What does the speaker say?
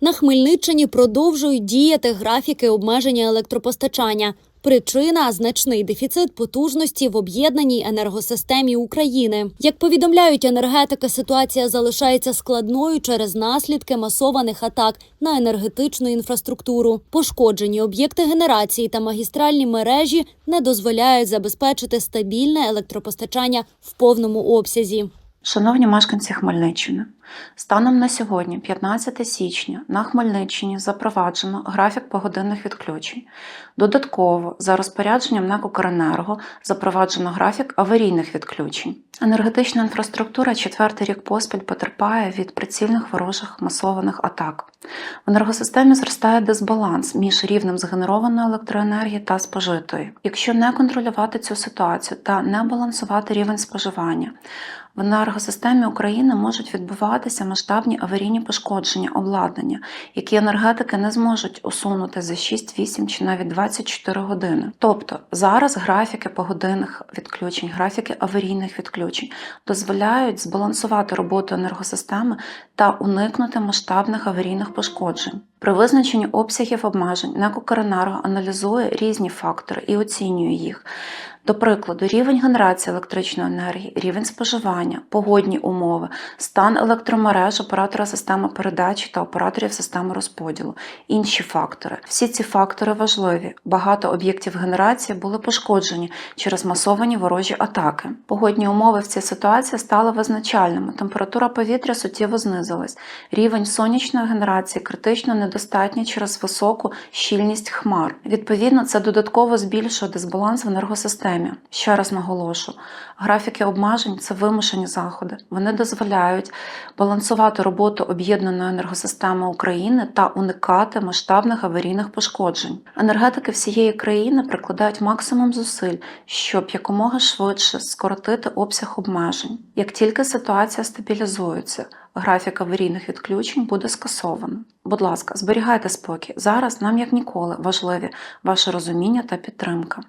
На Хмельниччині продовжують діяти графіки обмеження електропостачання. Причина значний дефіцит потужності в об'єднаній енергосистемі України. Як повідомляють енергетики, ситуація залишається складною через наслідки масованих атак на енергетичну інфраструктуру. Пошкоджені об'єкти генерації та магістральні мережі не дозволяють забезпечити стабільне електропостачання в повному обсязі. Шановні мешканці Хмельниччини, станом на сьогодні, 15 січня, на Хмельниччині запроваджено графік погодинних відключень. Додатково, за розпорядженням НАК «Укренерго» запроваджено графік аварійних відключень. Енергетична інфраструктура четвертий рік поспіль потерпає від прицільних ворожих масованих атак. В енергосистемі зростає дисбаланс між рівнем згенерованої електроенергії та спожитої. Якщо не контролювати цю ситуацію та не балансувати рівень споживання, в енергосистемі України можуть відбуватися масштабні аварійні пошкодження обладнання, які енергетики не зможуть усунути за 6, 8 чи навіть 24 години. Тобто зараз графіки погодинних відключень, графіки аварійних відключень дозволяють збалансувати роботу енергосистеми та уникнути масштабних аварійних пошкоджень. При визначенні обсягів обмежень НЕК «Укренерго» аналізує різні фактори і оцінює їх. До прикладу, рівень генерації електричної енергії, рівень споживання, погодні умови, стан електромереж оператора системи передачі та операторів системи розподілу, інші фактори. Всі ці фактори важливі. Багато об'єктів генерації були пошкоджені через масовані ворожі атаки. Погодні умови в цій ситуації стали визначальними. Температура повітря суттєво знизилась. Рівень сонячної генерації критично недостатній через високу щільність хмар. Відповідно, це додатково збільшує дисбаланс в енергосистемі. Ще раз наголошу, графіки обмежень це вимушені заходи. Вони дозволяють балансувати роботу об'єднаної енергосистеми України та уникати масштабних аварійних пошкоджень. Енергетики всієї країни прикладають максимум зусиль, щоб якомога швидше скоротити обсяг обмежень. Як тільки ситуація стабілізується, графік аварійних відключень буде скасовано. Будь ласка, зберігайте спокій. Зараз нам як ніколи важливі ваше розуміння та підтримка.